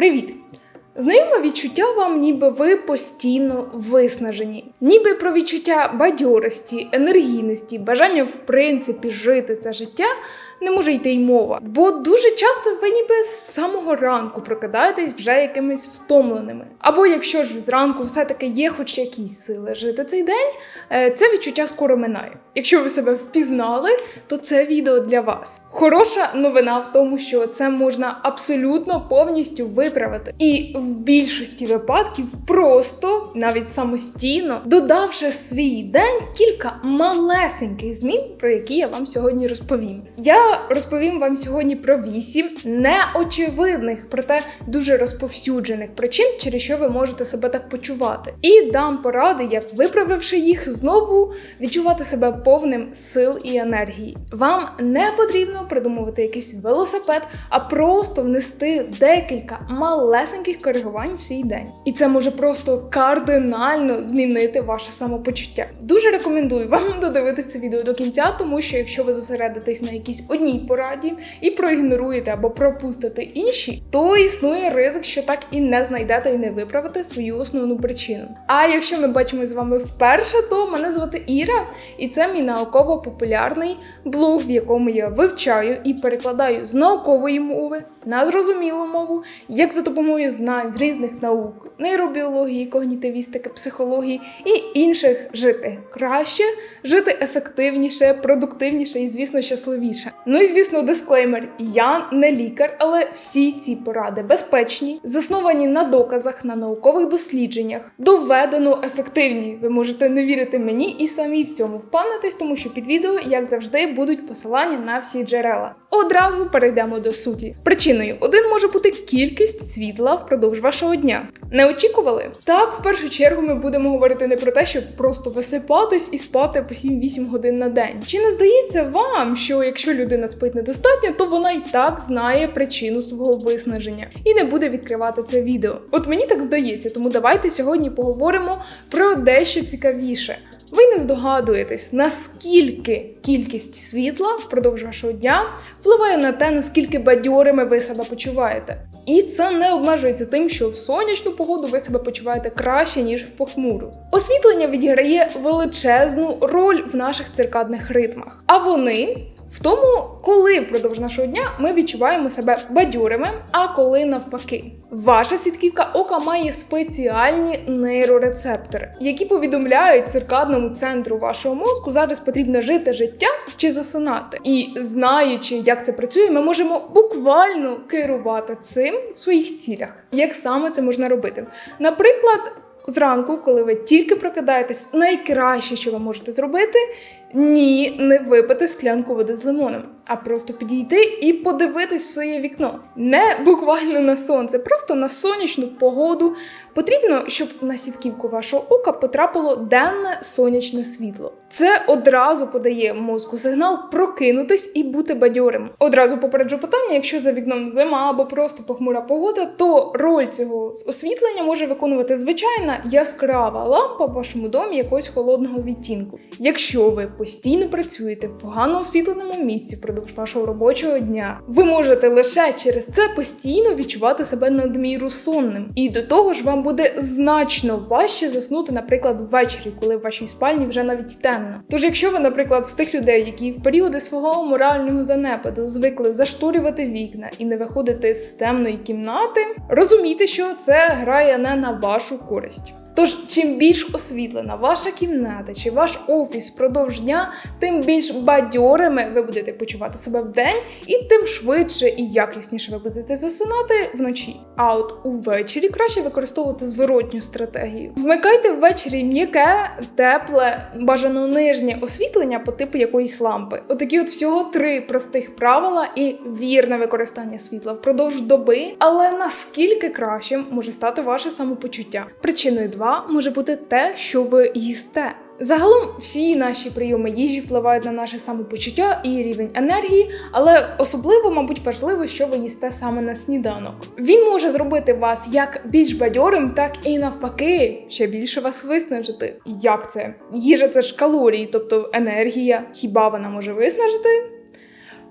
Привіт! Знайоме відчуття вам, ніби ви постійно виснажені, ніби про відчуття бадьорості, енергійності, бажання в принципі жити це життя не може йти й мова. Бо дуже часто ви ніби з самого ранку прокидаєтесь вже якимись втомленими. Або якщо ж зранку все-таки є хоч якісь сили жити цей день, е, це відчуття скоро минає. Якщо ви себе впізнали, то це відео для вас. Хороша новина в тому, що це можна абсолютно повністю виправити. І в більшості випадків просто, навіть самостійно, додавши свій день кілька малесеньких змін, про які я вам сьогодні розповім. Я розповім вам сьогодні про вісім неочевидних, проте дуже розповсюджених причин, через що ви можете себе так почувати. І дам поради, як виправивши їх, знову відчувати себе повним сил і енергії. Вам не потрібно придумувати якийсь велосипед, а просто внести декілька малесеньких коригувань в свій день. І це може просто кардинально змінити ваше самопочуття. Дуже рекомендую вам додивитися це відео до кінця, тому що якщо ви зосередитесь на якійсь одній пораді і проігноруєте або пропустите інші, то існує ризик, що так і не знайдете і не виправите свою основну причину. А якщо ми бачимо з вами вперше, то мене звати Іра, і це мій науково-популярний блог, в якому я вивчаю і перекладаю з наукової мови на зрозумілу мову, як за допомогою знань з різних наук, нейробіології, когнітивістики, психології і інших жити краще, жити ефективніше, продуктивніше і, звісно, щасливіше. Ну і звісно, дисклеймер: я не лікар, але всі ці поради безпечні, засновані на доказах, на наукових дослідженнях, доведено ефективні. Ви можете не вірити мені і самі в цьому впевнитись, тому що під відео, як завжди, будуть посилання на всі джерела. Одразу перейдемо до суті. Причиною один може бути кількість світла впродовж вашого дня. Не очікували? Так, в першу чергу ми будемо говорити не про те, щоб просто висипатись і спати по 7-8 годин на день. Чи не здається вам, що якщо людина спить недостатньо, то вона й так знає причину свого виснаження і не буде відкривати це відео? От мені так здається, тому давайте сьогодні поговоримо про дещо цікавіше. Ви не здогадуєтесь, наскільки кількість світла впродовж вашого дня впливає на те, наскільки бадьорими ви себе почуваєте. І це не обмежується тим, що в сонячну погоду ви себе почуваєте краще, ніж в похмуру. Освітлення відіграє величезну роль в наших циркадних ритмах, а вони в тому, коли впродовж нашого дня ми відчуваємо себе бадьорими, а коли навпаки. Ваша сітківка ока має спеціальні нейрорецептори, які повідомляють циркадному центру вашого мозку, зараз потрібно жити життя чи засинати. І знаючи, як це працює, ми можемо буквально керувати цим в своїх цілях. Як саме це можна робити? Наприклад. Зранку, коли ви тільки прокидаєтесь, найкраще, що ви можете зробити, ні, не випити склянку води з лимоном, а просто підійти і подивитись в своє вікно. Не буквально на сонце, просто на сонячну погоду. Потрібно, щоб на сітківку вашого ока потрапило денне сонячне світло. Це одразу подає мозку сигнал прокинутись і бути бадьорим. Одразу попереджу питання: якщо за вікном зима або просто похмура погода, то роль цього освітлення може виконувати звичайна яскрава лампа в вашому домі якогось холодного відтінку. Якщо ви постійно працюєте в погано освітленому місці впродовж вашого робочого дня, ви можете лише через це постійно відчувати себе надміру сонним. І до того ж, вам буде значно важче заснути, наприклад, ввечері, коли в вашій спальні вже навіть темно. Тож, якщо ви, наприклад, з тих людей, які в періоди свого морального занепаду звикли зашторювати вікна і не виходити з темної кімнати, розумійте, що це грає не на вашу користь. Тож, чим більш освітлена ваша кімната чи ваш офіс впродовж дня, тим більш бадьорими ви будете почувати себе в день, і тим швидше і якісніше ви будете засинати вночі. А от увечері краще використовувати зворотню стратегію. Вмикайте ввечері м'яке, тепле, бажано нижнє освітлення по типу якоїсь лампи. Отакі от всього три простих правила і вірне використання світла впродовж доби, але наскільки кращим може стати ваше самопочуття? Причиною 2 може бути те, що ви їсте. Загалом всі наші прийоми їжі впливають на наше самопочуття і рівень енергії, але особливо, мабуть, важливо, що ви їсте саме на сніданок. Він може зробити вас як більш бадьорим, так і навпаки, ще більше вас виснажити. Як це? Їжа це ж калорії, тобто енергія. Хіба вона може виснажити?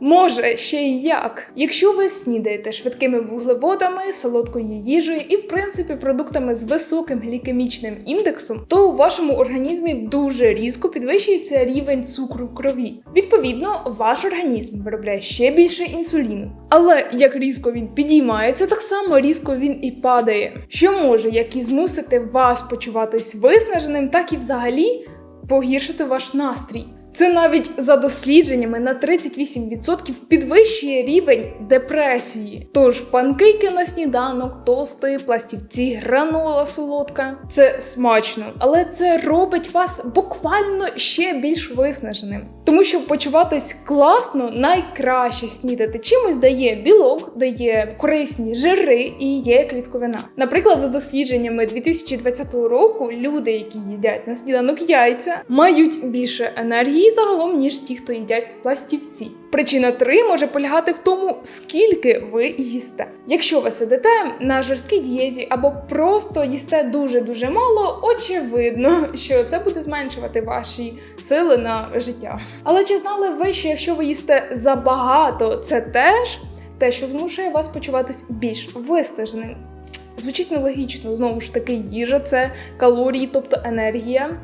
Може, ще й як. Якщо ви снідаєте швидкими вуглеводами, солодкою їжею і, в принципі, продуктами з високим глікемічним індексом, то у вашому організмі дуже різко підвищується рівень цукру в крові. Відповідно, ваш організм виробляє ще більше інсуліну. Але як різко він підіймається, так само різко він і падає, що може як і змусити вас почуватись виснаженим, так і взагалі погіршити ваш настрій. Це навіть за дослідженнями на 38% підвищує рівень депресії. Тож панкейки на сніданок, тости, пластівці, гранола солодка це смачно, але це робить вас буквально ще більш виснаженим. Тому що почуватись класно найкраще снідати чимось дає білок, дає корисні жири і є клітковина. Наприклад, за дослідженнями 2020 року люди, які їдять на сніданок яйця, мають більше енергії загалом, ніж ті, хто їдять пластівці. Причина 3 може полягати в тому, скільки ви їсте. Якщо ви сидите на жорсткій дієті або просто їсте дуже-дуже мало, очевидно, що це буде зменшувати ваші сили на життя. Але чи знали ви, що якщо ви їсте забагато, це теж те, що змушує вас почуватись більш вистаженим? Звучить нелогічно, знову ж таки, їжа це калорії, тобто енергія.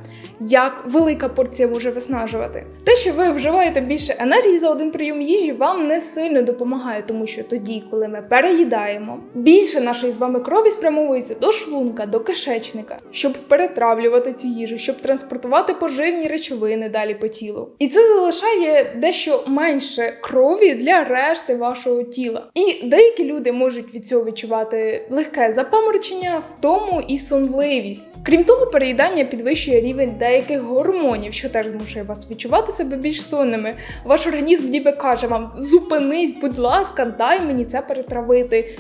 Як велика порція може виснажувати. Те, що ви вживаєте більше енергії за один прийом їжі, вам не сильно допомагає, тому що тоді, коли ми переїдаємо, більше нашої з вами крові спрямовується до шлунка, до кишечника, щоб перетравлювати цю їжу, щоб транспортувати поживні речовини далі по тілу. І це залишає дещо менше крові для решти вашого тіла. І деякі люди можуть від цього відчувати легке запаморочення, втому і сонливість. Крім того, переїдання підвищує рівень деяких гормонів, що теж змушує вас відчувати себе більш сонними. Ваш організм ніби каже вам: зупинись, будь ласка, дай мені це перетравити.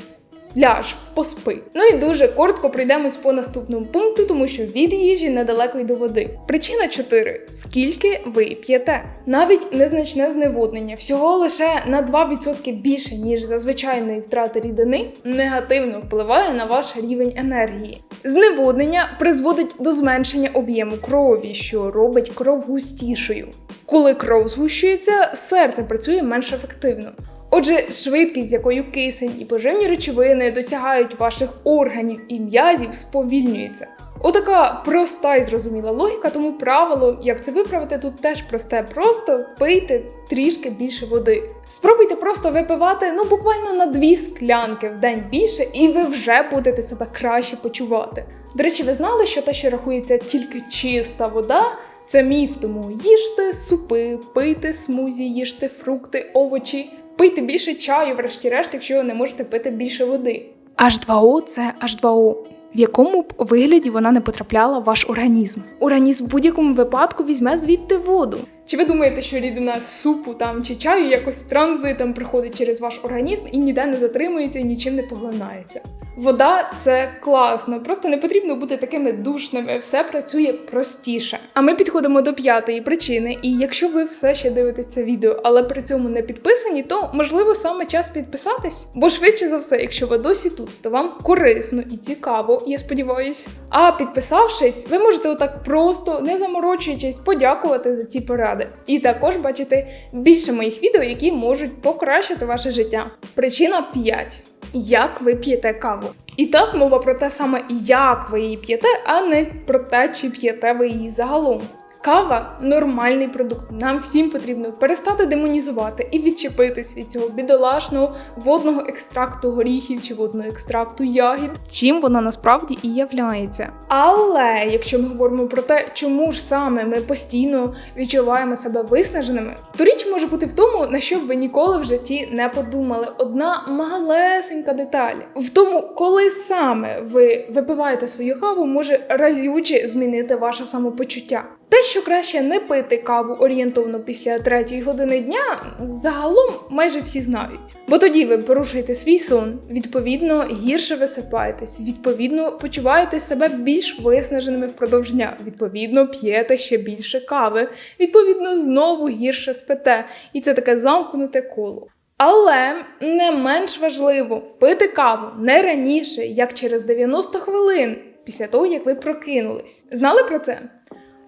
Ляж, поспи. Ну і дуже коротко пройдемось по наступному пункту, тому що від їжі недалеко й до води. Причина 4. Скільки ви п'єте? Навіть незначне зневоднення, всього лише на 2% більше, ніж за звичайної втрати рідини, негативно впливає на ваш рівень енергії. Зневоднення призводить до зменшення об'єму крові, що робить кров густішою. Коли кров згущується, серце працює менш ефективно. Отже, швидкість, з якою кисень і поживні речовини досягають ваших органів і м'язів, сповільнюється. Отака проста і зрозуміла логіка, тому правило, як це виправити, тут теж просте. Просто пийте трішки більше води. Спробуйте просто випивати ну буквально на дві склянки в день більше, і ви вже будете себе краще почувати. До речі, ви знали, що те, що рахується тільки чиста вода. Це міф, тому їжте супи, пийте смузі, їжте фрукти, овочі, пийте більше чаю, врешті-решт, якщо ви не можете пити більше води. H2O – це H2O, в якому б вигляді вона не потрапляла в ваш організм. Організм в будь-якому випадку візьме звідти воду. Чи ви думаєте, що рідина з супу там чи чаю якось транзитом приходить через ваш організм і ніде не затримується і нічим не поглинається? Вода це класно, просто не потрібно бути такими душними, все працює простіше. А ми підходимо до п'ятої причини. І якщо ви все ще дивитесь це відео, але при цьому не підписані, то можливо саме час підписатись. Бо швидше за все, якщо ви досі тут, то вам корисно і цікаво, я сподіваюсь. А підписавшись, ви можете отак просто, не заморочуючись, подякувати за ці поради. І також бачити більше моїх відео, які можуть покращити ваше життя. Причина 5 як ви п'єте каву. І так мова про те саме, як ви її п'єте, а не про те, чи п'єте ви її загалом. Кава нормальний продукт. Нам всім потрібно перестати демонізувати і відчепитись від цього бідолашного водного екстракту горіхів чи водного екстракту ягід, чим вона насправді і являється. Але якщо ми говоримо про те, чому ж саме ми постійно відчуваємо себе виснаженими, то річ може бути в тому, на що б ви ніколи в житті не подумали. Одна малесенька деталь в тому, коли саме ви випиваєте свою каву, може разюче змінити ваше самопочуття. Те, що краще не пити каву орієнтовно після третьої години дня, загалом майже всі знають. Бо тоді ви порушуєте свій сон, відповідно гірше висипаєтесь, відповідно почуваєте себе більш виснаженими впродовж дня, відповідно п'єте ще більше кави, відповідно знову гірше спите. І це таке замкнуте коло. Але не менш важливо пити каву не раніше, як через 90 хвилин після того, як ви прокинулись. Знали про це?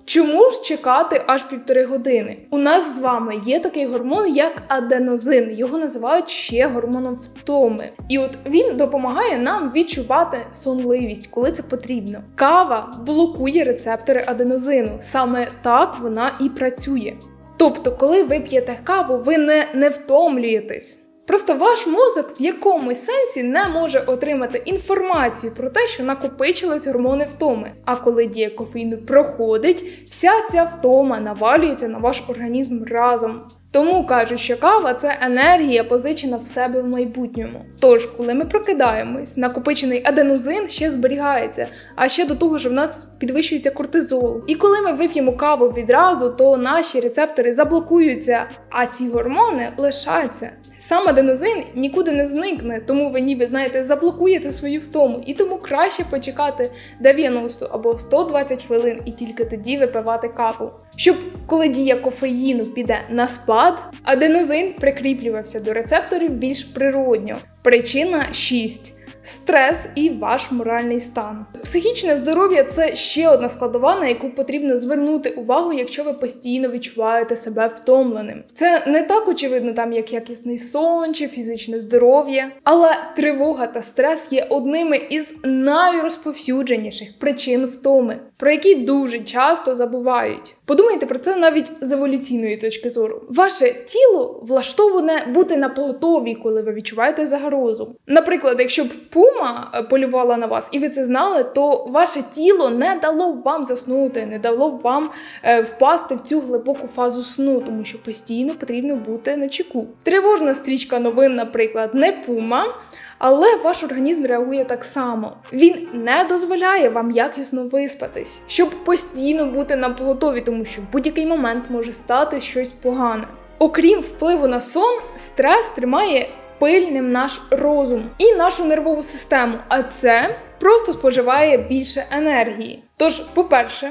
Чому ж чекати аж півтори години? У нас з вами є такий гормон, як аденозин. Його називають ще гормоном втоми. І от він допомагає нам відчувати сонливість, коли це потрібно. Кава блокує рецептори аденозину. Саме так вона і працює. Тобто, коли ви п'єте каву, ви не, не втомлюєтесь. Просто ваш мозок в якомусь сенсі не може отримати інформацію про те, що накопичились гормони втоми. А коли дія кофеїну проходить, вся ця втома навалюється на ваш організм разом. Тому кажуть, що кава це енергія, позичена в себе в майбутньому. Тож, коли ми прокидаємось, накопичений аденозин ще зберігається, а ще до того ж в нас підвищується кортизол. І коли ми вип'ємо каву відразу, то наші рецептори заблокуються, а ці гормони лишаться. Сам аденозин нікуди не зникне, тому ви ніби знаєте, заблокуєте свою втому, і тому краще почекати 90 або 120 хвилин і тільки тоді випивати каву. Щоб коли дія кофеїну піде на спад, аденозин прикріплювався до рецепторів більш природньо. Причина 6 стрес і ваш моральний стан. Психічне здоров'я це ще одна складова, на яку потрібно звернути увагу, якщо ви постійно відчуваєте себе втомленим. Це не так очевидно, там як якісний сон чи фізичне здоров'я, але тривога та стрес є одними із найрозповсюдженіших причин втоми, про які дуже часто забувають. Подумайте про це навіть з еволюційної точки зору. Ваше тіло влаштоване бути на поготові, коли ви відчуваєте загрозу. Наприклад, якщо б пума е, полювала на вас, і ви це знали, то ваше тіло не дало вам заснути, не дало б вам е, впасти в цю глибоку фазу сну, тому що постійно потрібно бути на чеку. Тривожна стрічка новин, наприклад, не пума. Але ваш організм реагує так само. Він не дозволяє вам якісно виспатись, щоб постійно бути на поготові, тому що в будь-який момент може стати щось погане. Окрім впливу на сон, стрес тримає пильним наш розум і нашу нервову систему, а це просто споживає більше енергії. Тож, по-перше,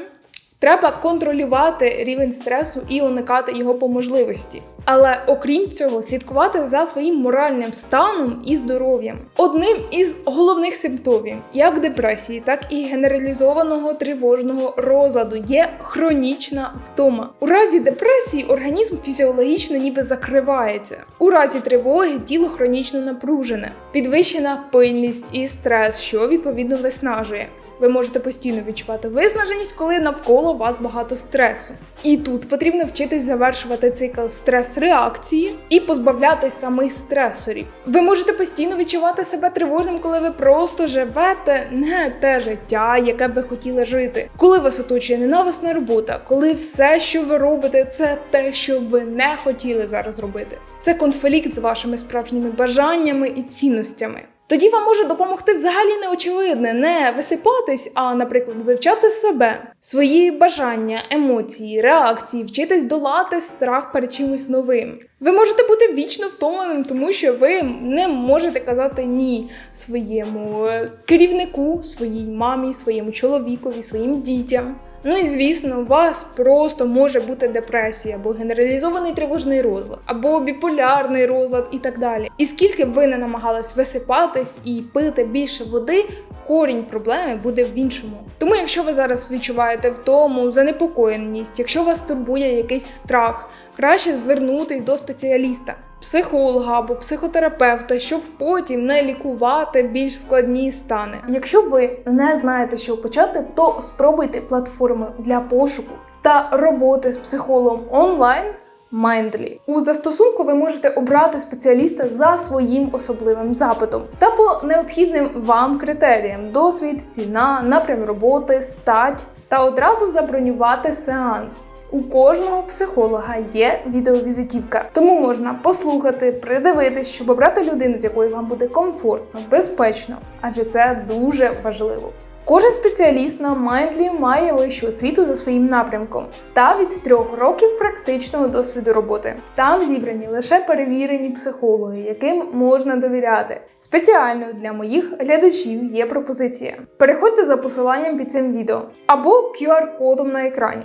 Треба контролювати рівень стресу і уникати його по можливості. Але окрім цього, слідкувати за своїм моральним станом і здоров'ям. Одним із головних симптомів, як депресії, так і генералізованого тривожного розладу, є хронічна втома. У разі депресії організм фізіологічно ніби закривається. У разі тривоги тіло хронічно напружене, підвищена пильність і стрес, що відповідно виснажує. Ви можете постійно відчувати виснаженість, коли навколо вас багато стресу. І тут потрібно вчитись завершувати цикл стрес-реакції і позбавлятись самих стресорів. Ви можете постійно відчувати себе тривожним, коли ви просто живете не те життя, яке б ви хотіли жити. Коли вас оточує ненависна робота, коли все, що ви робите, це те, що ви не хотіли зараз робити. Це конфлікт з вашими справжніми бажаннями і цінностями. Тоді вам може допомогти взагалі неочевидне не висипатись, а, наприклад, вивчати себе, свої бажання, емоції, реакції, вчитись долати страх перед чимось новим. Ви можете бути вічно втомленим, тому що ви не можете казати ні своєму е, керівнику, своїй мамі, своєму чоловікові, своїм дітям. Ну і звісно, у вас просто може бути депресія, або генералізований тривожний розлад, або біполярний розлад і так далі. І скільки б ви не намагались висипатись і пити більше води, корінь проблеми буде в іншому. Тому, якщо ви зараз відчуваєте втому, занепокоєність, якщо вас турбує якийсь страх, краще звернутись до спеціаліста. Психолога або психотерапевта, щоб потім не лікувати більш складні стани. Якщо ви не знаєте, що почати, то спробуйте платформи для пошуку та роботи з психологом онлайн. Mindly. у застосунку ви можете обрати спеціаліста за своїм особливим запитом та по необхідним вам критеріям: досвід, ціна, напрям роботи, стать та одразу забронювати сеанс. У кожного психолога є відеовізитівка, тому можна послухати, придивитись, щоб обрати людину, з якою вам буде комфортно, безпечно, адже це дуже важливо. Кожен спеціаліст на Mindly має вищу освіту за своїм напрямком та від трьох років практичного досвіду роботи. Там зібрані лише перевірені психологи, яким можна довіряти. Спеціально для моїх глядачів є пропозиція. Переходьте за посиланням під цим відео або QR-кодом на екрані.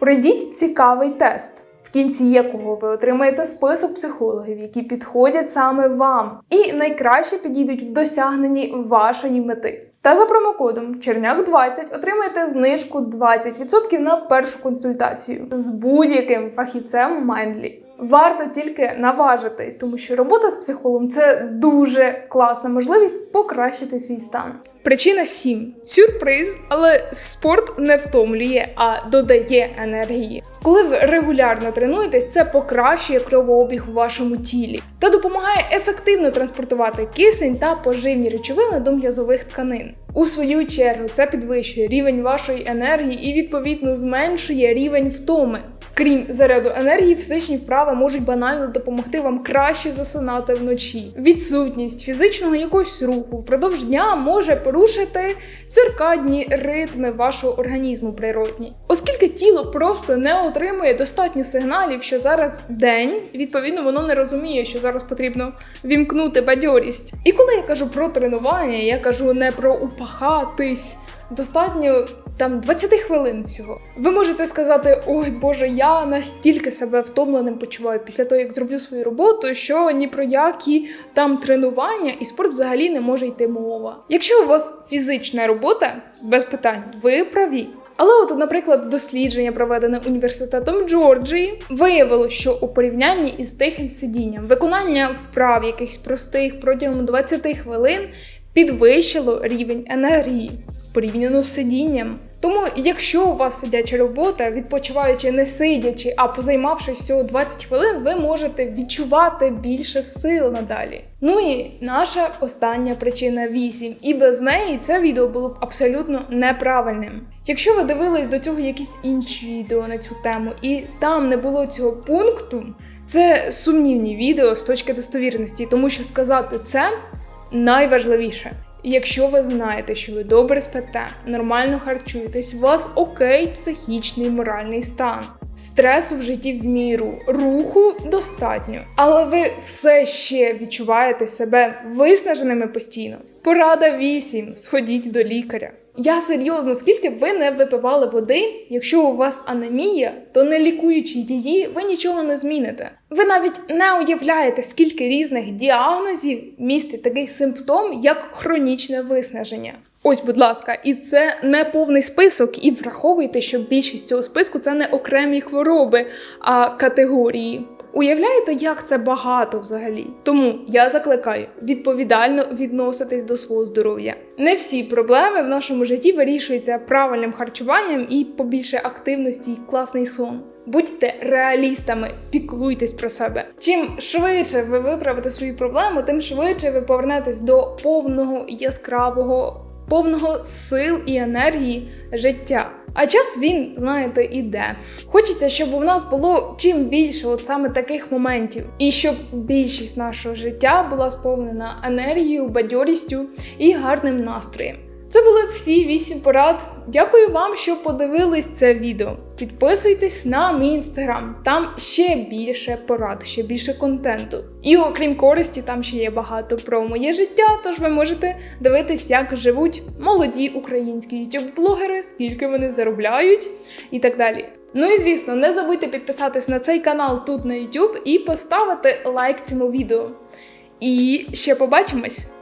Пройдіть цікавий тест, в кінці якого ви отримаєте список психологів, які підходять саме вам, і найкраще підійдуть в досягненні вашої мети. Та за промокодом Черняк20 отримаєте знижку 20% на першу консультацію з будь-яким фахівцем Mindly. Варто тільки наважитись, тому що робота з психологом це дуже класна можливість покращити свій стан. Причина 7. Сюрприз, але спорт не втомлює, а додає енергії. Коли ви регулярно тренуєтесь, це покращує кровообіг у вашому тілі та допомагає ефективно транспортувати кисень та поживні речовини до м'язових тканин. У свою чергу це підвищує рівень вашої енергії і відповідно зменшує рівень втоми. Крім заряду енергії, фізичні вправи можуть банально допомогти вам краще засинати вночі. Відсутність фізичного якогось руху впродовж дня може порушити циркадні ритми вашого організму природні, оскільки тіло просто не отримує достатньо сигналів, що зараз день, відповідно воно не розуміє, що зараз потрібно вімкнути бадьорість. І коли я кажу про тренування, я кажу не про упахатись. Достатньо там 20 хвилин всього. Ви можете сказати: ой Боже, я настільки себе втомленим почуваю після того, як зроблю свою роботу, що ні про які там тренування і спорт взагалі не може йти мова. Якщо у вас фізична робота, без питань, ви праві. Але, от, наприклад, дослідження, проведене університетом Джорджії, виявило, що у порівнянні із тихим сидінням виконання вправ якихось простих протягом 20 хвилин підвищило рівень енергії порівняно з сидінням. Тому, якщо у вас сидяча робота, відпочиваючи не сидячи, а позаймавшись всього 20 хвилин, ви можете відчувати більше сил надалі. Ну і наша остання причина 8. І без неї це відео було б абсолютно неправильним. Якщо ви дивились до цього якісь інші відео на цю тему, і там не було цього пункту, це сумнівні відео з точки достовірності, тому що сказати це найважливіше. Якщо ви знаєте, що ви добре спите, нормально харчуєтесь, у вас окей, психічний моральний стан, стресу в житті в міру, руху достатньо, але ви все ще відчуваєте себе виснаженими постійно. Порада 8. Сходіть до лікаря. Я серйозно, скільки б ви не випивали води, якщо у вас анемія, то не лікуючи її, ви нічого не зміните. Ви навіть не уявляєте, скільки різних діагнозів містить такий симптом, як хронічне виснаження. Ось, будь ласка, і це не повний список, і враховуйте, що більшість цього списку це не окремі хвороби, а категорії. Уявляєте, як це багато взагалі? Тому я закликаю відповідально відноситись до свого здоров'я. Не всі проблеми в нашому житті вирішуються правильним харчуванням і побільше активності і класний сон. Будьте реалістами, піклуйтесь про себе. Чим швидше ви виправите свою проблему, тим швидше ви повернетесь до повного яскравого повного сил і енергії життя. А час він, знаєте, іде. Хочеться, щоб у нас було чим більше от саме таких моментів, і щоб більшість нашого життя була сповнена енергією, бадьорістю і гарним настроєм. Це були всі вісім порад. Дякую вам, що подивились це відео. Підписуйтесь на мій інстаграм, там ще більше порад, ще більше контенту. І окрім користі, там ще є багато про моє життя, тож ви можете дивитись, як живуть молоді українські ютуб-блогери, скільки вони заробляють і так далі. Ну і звісно, не забудьте підписатись на цей канал тут на YouTube і поставити лайк цьому відео. І ще побачимось!